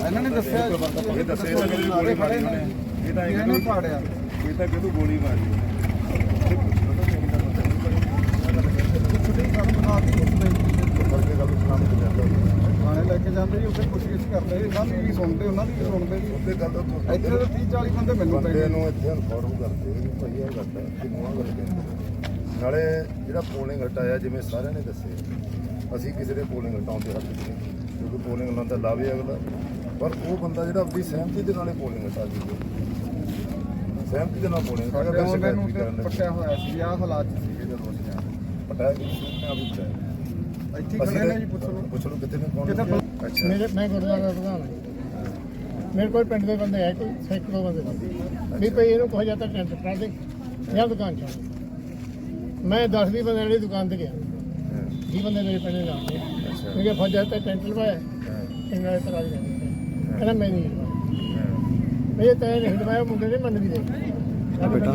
ਇਹਨਾਂ ਨੇ ਦੱਸਿਆ ਇਹ ਦੱਸਿਆ ਤਾਂ ਕਿ ਗੋਲੀ ਮਾਰੀ ਉਹਨੇ? ਇਹ ਤਾਂ ਇਹਨੇ ਪਾੜਿਆ ਇਹ ਤਾਂ ਕਿਹਨੂੰ ਗੋਲੀ ਮਾਰੀ ਥਾਣੇ ਲੈ ਕੇ ਜਾਂਦੇ ਜੀ ਉੱਥੇ ਪੁੱਛਗਿੱਛ ਕਰਦੇ ਇਹਨਾਂ ਦੀ ਵੀ ਸੁਣਦੇ ਉਹਨਾਂ ਦੀ ਵੀ ਸੁਣਦੇ ਜੀ। ਉਹਦੇ ਗੱਲ ਤੋਂ ਇੱਥੇ ਤਾਂ 30 40 ਬੰਦੇ ਮੈਨੂੰ ਪਏ ਨੂੰ ਇੱਥੇ ਇਨਫੋਰਮ ਕਰਦੇ ਭਾਈ ਇਹ ਗੱਲ ਹੈ ਕਿ ਮੂੰਹਾਂ ਗੱਲ ਕਹਿੰਦੇ ਨਾਲੇ ਜਿਹੜਾ ਪੋਲਿੰਗ ਹਟਾਇਆ ਜਿਵੇਂ ਸਾਰਿਆਂ ਨੇ ਦੱਸਿਆ ਅਸੀਂ ਕਿਸੇ ਦੇ ਪੋਲਿੰਗ ਹਟਾਉਣ ਦੇ ਹੱਕ ਨਹੀਂ ਕਿਉਂਕਿ ਪੋਲਿੰਗ ਲਾਉਂਦਾ ਲਾਵੇ ਅਗਲਾ। ਪਰ ਉਹ ਬੰਦਾ ਜਿਹੜਾ ਆਪਣੀ ਸਹਿਮਤੀ ਦੇ ਨਾਲੇ ਪੋਲਿੰਗ ਹਟਾ ਦਿੰਦਾ। ਸਹਿਮਤੀ ਦੇ ਨਾਲ ਪੋਲਿੰਗ ਨੂੰ ਕਰਨ ਪੱਟਿਆ ਹੋਇਆ ਸੀ ਆਹ ਹਾਲਾਤ ਸੀਗੇ ਜਦੋਂ ਅਸੀਂ ਆਏ ਪਟਾਇਆ ਕਿ ਆਪ ਹੀ ਪਟਾਇਆ ਇੱਥੇ ਖੜੇ ਨੇ ਜੀ ਪੁੱਛ ਲਓ। ਪੁੱਛ ਲਓ ਕਿੱਥੇ ਨੇ ਕੌਣ ਕਿੱਥੇ ਨੇ? ਅੱਛਾ। ਮੇਰੇ ਮੈਂ ਗੁਰਦੁਆਰਾ ਦਾ ਪ੍ਰਧਾਨ ਹਾਂ। ਮੇਰੇ ਕੋਲ ਪਿੰਡ ਦੇ ਬੰਦੇ ਹੈ ਕੋਈ ਸੈਂਕੜੋ ਬੰਦੇ ਵੀ ਭਈ ਇਹਨੂੰ ਕਹੋ ਜਾਂਦਾ ਟੈਂਟ ਕਰਾ ਦੇ ਜਾਂ ਦੁਕਾਨ ਚ ਮੈਂ 10 ਵੀਹ ਬੰਦੇ ਵਾਲੀ ਦੁਕਾਨ ਤੇ ਗਿਆ। ਹਾਂ, ਜੀ ਬੰਦੇ ਮੇਰੇ ਦੇ ਨਾਲ ਦੇ ਮੈਂ ਕਿਹਾ ਫੌਜ ਜਾਂਦਾ ਟੈਂਟ ਲਵਾਇਆ। ਇਹਨਾਂ ਦੇ ਤਰ੍ਹਾਂ ਦੀ ਕਹਿੰਦਾ ਮੈਂ ਨਹੀਂ ਇਹ ਤੈਨੂੰ ਨਹੀਂ ਲਵਾਇਆ ਮੁੰਡੇ ਨੇ ਮੰਨ ਵੀ ਦੇ ਬੇਟਾ।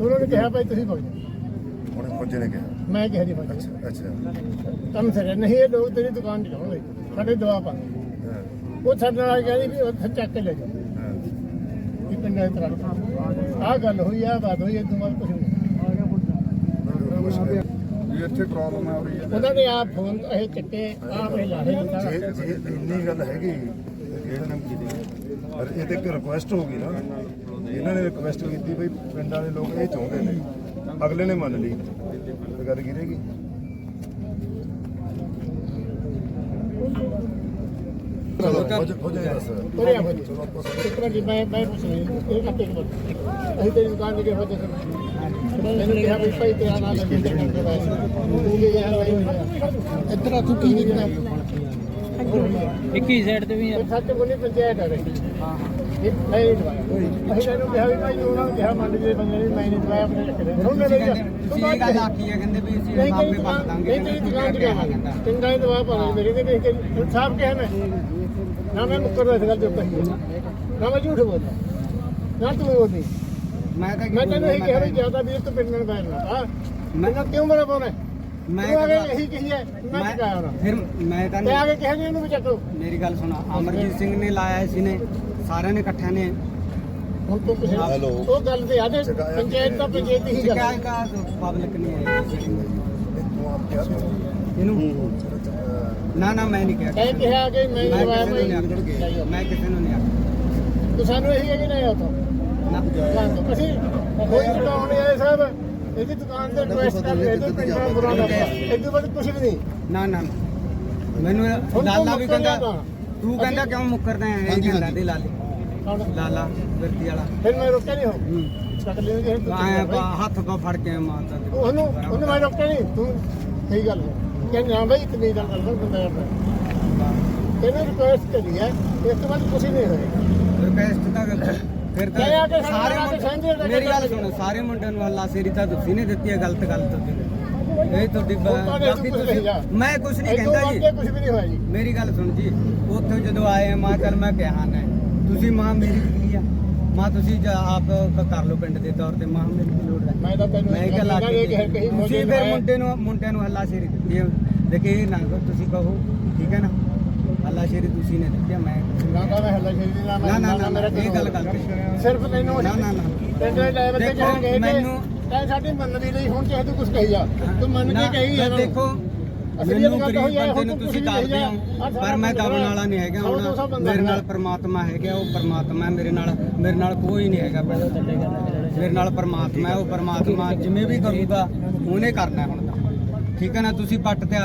ਉਹਨਾਂ ਨੇ ਕਿਹਾ ਭਾਈ ਤੁਸੀਂ ਭਗ ਜਾਓ। ਉਹਨੇ ਫੌਜੀ ਨੇ ਕਿਹਾ। ਮੈਂ ਕਿਹਾ ਜੀ ਜਾਓ। ਅੱਛਾ ਅੱਛਾ। ਕੰਮ ਸਰ ਨਹੀਂ ਇਹ ਲੋਕ ਤੇਰੀ ਦੁਕਾਨ ਚ ਜਾਣਗੇ ਸਾਡੇ ਦਵਾ ਪਾ ਉਹ ਸਾਡੇ ਨਾਲ ਕਹਿੰਦੀ ਵੀ ਉੱਥੇ ਚੱਕ ਕੇ ਲੈ ਜਾਓ। ਹਾਂ। ਵੀ ਪਿੰਡਾਂ ਦੀ ਤਰ੍ਹਾਂ ਆਹ ਗੱਲ ਹੋਈ ਆ ਬਾਤ ਹੋਈ ਇਦੋਂ ਬਾਅਦ ਕੁਝ ਨਹੀਂ। ਵੀ ਇੱਥੇ ਪ੍ਰੋਬਲਮ ਆ ਰਹੀ ਹੈ। ਉਹਨਾਂ ਨੇ ਆਪ ਫੋਨ ਇਹ ਚੱਕੇ ਆਪ ਇਹ ਲਾਹੇ ਦਿੱਤਾ ਜੇ ਜੇ ਇੰਨੀ ਗੱਲ ਹੈਗੀ ਇਹਦਾ ਨਾਮ ਕੀ ਪਰ ਇਹ ਤੇ ਇੱਕ ਰਿਕੁਐਸਟ ਹੋ ਗਈ ਨਾ। ਇਹਨਾਂ ਨੇ ਰਿਕੁਐਸਟ ਕੀਤੀ ਬਈ ਪਿੰਡ ਵਾਲੇ ਲੋਕ ਇਹ ਚਾਹੁੰਦੇ ਨੇ। ਅਗਲੇ ਨੇ ਮੰਨ ਲਈ। ਗੱਲ ਕੀ ਰਹੇਗੀ ਆਪ ਆਪਾਂ ਦੀ ਮੈਂ ਮੈਂ ਪੁੱਛ ਰਹੀ ਇਹ ਕੱਟੇ ਕੇ ਬਸ ਅਸੀਂ ਤੇਰੀ ਦੁਕਾਨ ਦੇ ਕੇ ਹੋ ਜੇ ਮੈਨੂੰ ਕਿਹਾ ਵੀ ਭਾਈ ਤੇਰਾ ਨਾਮ ਲੈ ਕੇ ਕਰਦੇ ਵਾਇਸ ਤੂੰ ਵੀ ਯਾਰ ਭਾਈ ਇੱਧਰ ਆ ਤੂੰ ਕੀ ਨਹੀਂ ਕਰਨਾ ਇੱਕ ਹੀ ਸਾਈਡ ਤੇ ਵੀ ਆ। ਸੱਚ ਬੋਲੀ ਪੰਚਾਇਤ ਹੈ ਹਾਂ ਇਹ ਮੈਂ ਨਹੀਂ ਤੈਨੂੰ ਕਿਹਾ ਵੀ ਭਾਈ ਉਹਨਾਂ ਨੂੰ ਕਿਹਾ ਮੰਨ ਜੇ ਬੰਦੇ ਨੇ ਮੈਂ ਨਹੀਂ ਦਵਾਇਆ ਆਪਣੇ ਰੱਖਦੇ ਹੁਣ ਮੇਰੇ ਤੂੰ ਬਾਤ ਗੱਲ ਆਖੀ ਹੈ ਕਹਿੰਦੇ ਵੀ ਅਸੀਂ ਮਾਪੇ ਪੱਕ ਦਾਂਗੇ ਨਹੀਂ ਤੇਰੀ ਦੁਕਾਨ ਤੇ ਜਾਵਾਂਗੇ ਚੰਗਾ ਹੀ ਦਵਾ ਪਾਵਾਂਗੇ ਮੇਰੇ ਤੇ ਦੇਖ ਕੇ ਸਾਹਬ ਕਿਹਾ ਮੈਂ। ਨਾ ਮੈਂ ਮੁੱਕਰ ਇਸ ਗੱਲ ਦੇ ਉੱਤੇ ਨਾ ਮੈਂ ਝੂਠ ਬੋਲਦਾ ਨਾ ਤੂੰ ਬੋਲਦੀ ਮੈਂ ਤਾਂ ਮੈਂ ਤੈਨੂੰ ਇਹ ਕਿਹਾ ਵੀ ਜ਼ਿਆਦਾ ਵੀਰ ਤੂੰ ਪਿੰਡ ਨਾਲ ਬੈਠਣਾ ਹਾਂ ਮੈਂ ਕਿਉਂ ਮੇਰਾ ਪਾਉਣਾ ਮੈਂ ਤੂੰ ਅਗੇ ਕਹਾਂ- ਇਹੀ ਕਹੀ ਹੈ ਮੈਂ ਹੋਣਾ ਫਿਰ ਮੈਂ ਤਾਂ ਤੇ ਆ ਕੇ ਕਿਹਾ ਜੀ ਇਹਨੂੰ ਵੀ ਚੱਕੋ ਮੇਰੀ ਗੱਲ ਸੁਣਾ ਅਮਰਜੀਤ ਸਿੰਘ ਨੇ ਲਾਇਆ ਇਸ ਨੇ ਸਾਰਿਆਂ ਨੇ ਇਕੱਠਿਆਂ ਨੇ ਹੁਣ ਤੂੰ ਕਿਸੇ ਹੈਲੋ। ਉਹ ਗੱਲ ਤੇ ਆਦੇ ਪੰਚਾਇਤ ਤਾਂ ਪੰਚਾਇਤ ਹੀ ਗੱਲ ਹੈ। ਪਬਲਿਕ ਨਹੀਂ ਆਈ ਇਹਨੂੰ ਨਾ ਨਾ ਮੈਂ ਨਹੀਂ ਕਿਹਾ ਕਹਿ ਕਿਹਾ ਕਿ ਮੈਂ ਮੈਂ ਦਵਾਇਆ ਕਿਸੇ ਨੂੰ ਨਹੀਂ ਆਖਿਆ। ਮੈਂ ਕਿਸੇ ਨੂੰ ਨਹੀਂ ਆਖਿਆ। ਤੂੰ ਸਾਨੂੰ ਇਹੀ ਹੈ ਕਿ ਨਹੀਂ ਆਤਾ ਨਾ ਅਸੀਂ ਕੋਈ ਚਟਾਉਣ ਆਏ ਸਾਹਿਬ। ਇਹਦੀ ਦੁਕਾਨ ਤੇ ਰਿਕੁਐਸਟ ਕਰ ਰਹੇ ਤੇ ਪਿੰਡ ਬੁਰਾ ਲੱਗਦਾ ਇਦੋਂ ਬਾਅਦ ਕੁਝ ਵੀ ਨਹੀਂ। ਨਾ ਨਾ। ਮੈਨੂੰ ਲਾਲਾ ਵੀ ਕਹਿੰਦਾ ਤੂੰ। ਕਹਿੰਦਾ ਕਿਉਂ ਮੁੱਕਰਦਾ ਹੈ ਇਹ ਕਹਿੰਦਾ ਦੇ ਲਾਲੇ? ਲਾਲਾ ਵਿਰਤੀ ਵਾਲਾ। ਫਿਰ ਮੈਂ ਰੋਕਿਆ ਨਹੀਂ ਹੋ ਹੂੰ। ਚੱਕ ਆਇਆ ਹੱਥ ਪਾ ਫੜ ਕੇ ਮਾਰਦਾ ਤੇ ਉਹਨੂੰ ਉਹਨੂੰ ਮੈਂ ਰੋਕਿਆ ਨਹੀਂ। ਤੂੰ ਸਹੀ ਗੱਲ ਹੈ। ਕਿ ਨਾ ਬਈ ਇਤਨੀ ਗੱਲ ਕਰ ਬੰਦਾ ਆਪਣਾ ਇਹਨੇ ਰਿਕੁਐਸਟ ਕਰੀ ਹੈ ਇਸ ਤੋਂ ਬਾਅਦ ਕੁਝ ਨਹੀਂ ਹੋਏਗਾ ਰਿਕਵੈਸਟ ਤਾਂ ਫਿਰ ਤਾਂ ਸਾਰੇ ਮੁੰਡੇ ਮੇਰੀ ਗੱਲ ਗੱਲ ਸੁਣੋ ਸਾਰੇ ਮੁੰਡਿਆਂ ਨੂੰ ਹੱਲਾ ਸੇਰੀ ਤਾਂ ਤੁਸੀਂ ਨੇ ਦਿੱਤੀ ਹੈ ਗਲਤ ਗਲਤ ਇਹ ਤੁਹਾਡੀ ਬ- ਹੁਣ ਤਾਂ ਬਾਕੀ ਤੁਸੀਂ। ਮੈਂ ਕੁਝ ਨਹੀਂ ਕਹਿੰਦਾ ਜੀ। ਕੁਝ ਵੀ ਨਹੀਂ ਹੋਇਆ ਜੀ। ਮੇਰੀ ਗੱਲ ਸੁਣ ਜੀ ਉੱਥੇ ਜਦੋਂ ਆਏ ਮਾਂ ਚੱਲ ਮੈਂ ਕਿਹਾ ਨਾ ਤੁਸੀਂ ਮਾਂ ਮੇਰੀ ਕੀ ਆ? ਮਾਂ ਤੁਸੀਂ ਆਪ ਕਰ ਲਓ ਪਿੰਡ ਦੇ ਤੌਰ ਤੇ ਮਾਂ ਮੇਰੀ ਲੋੜ ਹੈ? ਮੈਂ ਤਾਂ ਤੈਨੂੰ ਮੈਂ ਇਹ ਕਿਹਾ ਗੱਲ ਲਾ ਕਿ ਤੁਸੀਂ ਫਿਰ ਮੁੰਡੇ ਨੂੰ ਮੁੰਡਿਆਂ ਨੂੰ ਹੱਲਾ ਸ਼ੇਰੀ ਦਿੱਤੀ ਹੈ। ਦੇਖੇ ਇਹ ਨਾ ਕਰੋ, ਤੁਸੀਂ ਕਹੋ ਠੀਕ ਹੈ ਨਾ? ਹੱਲਾ ਸ਼ੇਰੀ ਤੁਸੀਂ ਨੇ ਦਿੱਤੀ ਮੈਂ ਨਾ ਤਾਂ ਮੈਂ ਹੱਲਾ ਸ਼ੇਰੀ ਨਾ ਨਾ, ਨਾ, ਨਾ, ਮੇਰਾ ਇਹ ਗੱਲ ਗਲਤ ਹੈ। ਸਿਰਫ ਤੈਨੂੰ ਨਾ, ਨਾ, ਨਾ। ਪਿੰਡ ਦੇ ਲੈਵਲ ਤੇ ਦੇਖੋ, ਕਹਿ ਗਏ ਮੈਨੂੰ- ਤੈਨੂੰ ਸਾਡੀ ਮੰਨਦੀ ਨਹੀਂ ਹੁਣ ਚਾਹੇ ਤੂੰ ਕੁਝ ਕਹੀ ਜਾ। ਤੂੰ ਮੰਨ ਨਾ, ਕੇ ਕਹੀ ਮੈਂ ਯਾਰ ਦੇਖੋ ਮੈਨੂੰ ਗੱਲ ਤਾਂ ਗਰੀਬ ਹੋਈ ਹੈ, ਬੰਦੇ ਨੂੰ ਤੂੰ ਤੁਸੀਂ ਨਹੀਂ ਹੋ। ਪਰ ਮੈਂ ਦਬਣ ਵਾਲਾ ਨਹੀਂ ਹੈਗਾ ਸੌ ਦੋ ਸੌ ਹੁਣ ਬੰਦਾ ਮੇਰੇ ਨਾਲ ਹੈਗਾ। ਪਰਮਾਤਮਾ ਹੈਗਾ ਉਹ ਪਰਮਾਤਮਾ ਮੇਰੇ ਨਾਲ ਮੇਰੇ ਨਾਲ ਕੋਈ ਨਹੀਂ ਹੈਗਾ ਮੇਰੇ ਨਾਲ ਪਰਮਾਤਮਾ ਹੈ ਉਹ ਪਰਮਾਤਮਾ ਜਿਵੇਂ ਵੀ ਕਰੂਗਾ। ਉਹਨੇ ਕਰਨਾ ਹੈ ਹੁਣ ਤਾਂ। ਠੀਕ ਹੈ ਨਾ ਤੁਸੀਂ ਪੱਟ ਤੇ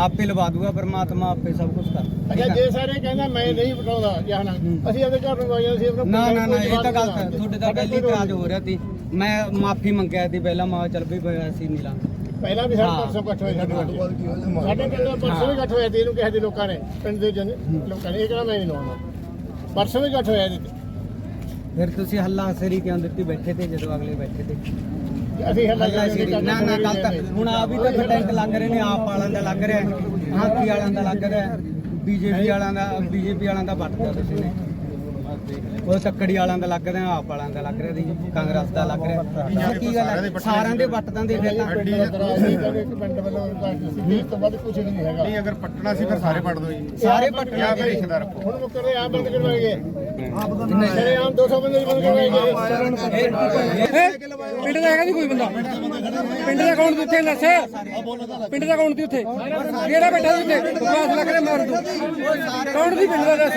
ਆਪੇ ਲਵਾ ਦੂਗਾ ਪਰਮਾਤਮਾ ਆਪੇ ਸਭ ਕੁਝ ਕਰ ਅੱਛਾ ਜੇ ਸਾਰੇ ਕਹਿੰਦਾ ਮੈਂ ਨਹੀਂ ਪਟਾਉਂਦਾ ਜਾਣਾ ਅਸੀਂ ਆਪਦੇ ਘਰ ਨੂੰ ਵਾਇਆ ਸੀ ਆਪਣਾ ਨਾ ਨਾ ਨਾ ਕੋਈ ਇਹ ਤਾਂ ਜਵਾਬ ਗਲਤ ਹੈ ਨਹੀਂ ਤੁਹਾਡੇ ਤਾਂ ਸਾਡਾ ਪਹਿਲੀ ਕੋਈ ਇਤਰਾਜ਼ ਹੋ ਰਿਹਾ ਸੀ। ਮੈਂ ਮਾਫੀ ਮੰਗਿਆ ਸੀ ਪਹਿਲਾਂ ਮਾਂ ਚੱਲ ਵੀ ਹੋਇਆ ਸੀ ਨੀਲਾ ਪਹਿਲਾਂ ਵੀ ਸਾਡੇ। ਪਰਸੋਂ ਇਕੱਠ ਹੋਏ ਸਾਡੇ ਤੋਂ ਬਾਅਦ ਕੀ ਹੋਇਆ ਸਾਡੇ ਪਿੰਡ ਦੇ ਪਰਸੋਂ ਵੀ ਇਕੱਠ ਹੋਇਆ ਸੀ ਇਹਨੂੰ ਕਿਹਾ ਸੀ ਲੋਕਾਂ ਨੇ ਪਿੰਡ ਦੇ ਜਨ ਲੋਕਾਂ ਨੇ ਇਹ ਕਿਹੜਾ ਮੈਂ ਨਹੀਂ ਲਾਉਣਾ ਪਰਸੋਂ ਵੀ ਇਕੱਠ ਹੋਇਆ ਸੀ ਫਿਰ ਤੁਸੀਂ ਹੱਲਾ ਹਸਰੀ ਕਿਉਂ ਦਿੱਤੀ? ਬੈਠੇ ਤੇ ਜਦੋਂ ਅਗਲੇ ਬੈਠੇ ਤੇ। ਅਸੀਂ ਹੱਲਾ ਸ਼ੇਰੀ ਨਾ ਨਾ ਗਲਤ ਹੁਣ ਆ ਵੀ ਤਾਂ ਟੈਂਕ ਲੱਗ ਰਹੇ ਨੇ ਆਪ ਵਾਲਿਆਂ ਦਾ ਲੱਗ ਰਿਹਾ ਹਾਕੀ ਵਾਲਿਆਂ ਦਾ ਲੱਗ ਰਿਹਾ ਬੀਜੇਪੀ ਵਾਲਿਆਂ ਦਾ ਬੀਜੇਪੀ ਵਾਲਿਆਂ ਦਾ ਵੱਟਦਾ ਤੁਸੀਂ ਨੇ। ਉਹ ਤੱਕੜੀ ਵਾਲਿਆਂ ਦਾ ਲੱਗ ਰਿਹਾ ਆਪ ਵਾਲਿਆਂ ਦਾ ਲੱਗ ਰਿਹਾ ਦੀ ਕਾਂਗਰਸ ਦਾ ਲੱਗ ਰਿਹਾ। ਇਹ ਕੀ ਗੱਲ ਹੈ ਸਾਰਿਆਂ ਦੇ ਵੱਟ ਤਾਂ। ਦੇਖ ਇੱਕ ਪਿੰਡ ਵੱਲੋਂ ਇਸ ਤੋਂ ਵੱਧ ਕੁਝ ਨਹੀਂ ਹੈਗਾ। ਨਹੀਂ ਅਗਰ ਪੱਟਣਾ ਸੀ ਫਿਰ ਸਾਰੇ ਪੱਟ ਦੋ ਜੀ। ਸਾਰੇ ਪੱਟ ਜਾਂ ਫਿਰ ਰੱਖੋ ਹੁਣ ਮੁੱਕਰੇ ਆ ਬੰਦ ਕਰਵਾਏਗੇ ਜਿਹੜੇ ਆਮ 200 ਬੰਦੇ ਹੀ ਬੰਦ ਕਰਵਾਏਗੇ ਪਿੰਡ ਦਾ ਹੈਗਾ ਜੀ ਕੋਈ ਬੰਦਾ? ਪਿੰਡ ਦਾ ਕੌਣ ਸੀ ਉੱਥੇ ਦੱਸ? ਪਿੰਡ ਦਾ ਕੌਣ ਉੱਥੇ? ਕਿਹੜਾ ਬੈਠਾ ਉੱਥੇ? ਬਸ ਲੱਗ ਰਿਹਾ ਮਾਰ ਦੂ। ਕੌਣ ਸੀ ਪਿੰਡ ਦਾ ਦੱਸ?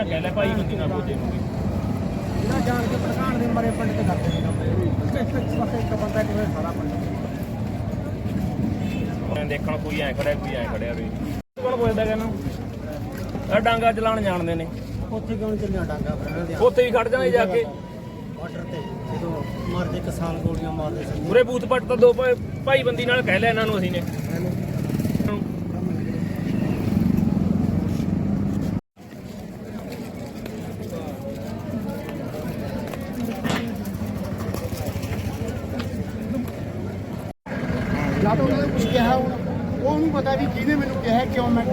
ਦੋ ਕਹਿ ਲਿਆ ਭਾਈ ਨਾ ਬੋਝੇ ਨੂੰ ਜਾਣ ਕੇ ਪ੍ਰਧਾਨ ਦੇ ਮਰੇ ਪਿੰਡ ਤੇ ਕਰਦੇ ਨੇ ਇੱਕ ਬੰਦਾ ਕਿਵੇਂ ਸਾਰਾ ਪਿੰਡ ਮੈਂ ਦੇਖਣ ਕੋਈ ਐ ਖੜਿਆ ਕੋਈ ਐ ਖੜਿਆ ਵੇ। ਕੌਣ ਪੁੱਛਦਾ ਕਹਿੰਦਾ ਆ ਡਾਂਗਾ ਚਲਾਉਣ ਜਾਣਦੇ ਨੇ। ਉੱਥੇ ਕਿਉਂ ਚੱਲਿਆ ਡਾਂਗਾ ਫਿਰ ਦੇ ਉੱਥੇ ਹੀ ਖੜ ਜਾਂਦੇ ਜਾ ਕੇ। ਬਾਰਡਰ ਤੇ ਜਦੋਂ ਮਰਦੇ ਕਿਸਾਨ ਗੋਲੀਆਂ ਮਾਰਦੇ ਸੀ ਪੂਰੇ ਬੂਥ ਪੱਟ ਤਾਂ ਦੋ ਭਾਈ ਬੰਦੀ ਨਾਲ ਕਹਿ ਲਿਆ ਇਹਨਾਂ ਨੂੰ ਅਸੀਂ ਨੇ ਜਾਂ ਤਾਂ ਉਹਨਾਂ ਨੇ ਕੁਝ ਕਿਹਾ ਹੁਣ ਉਹਨੂੰ ਪਤਾ ਵੀ ਕਿਹਨੇ ਮੈਨੂੰ ਕਿਹਾ ਕਿਉਂ ਮੈਂ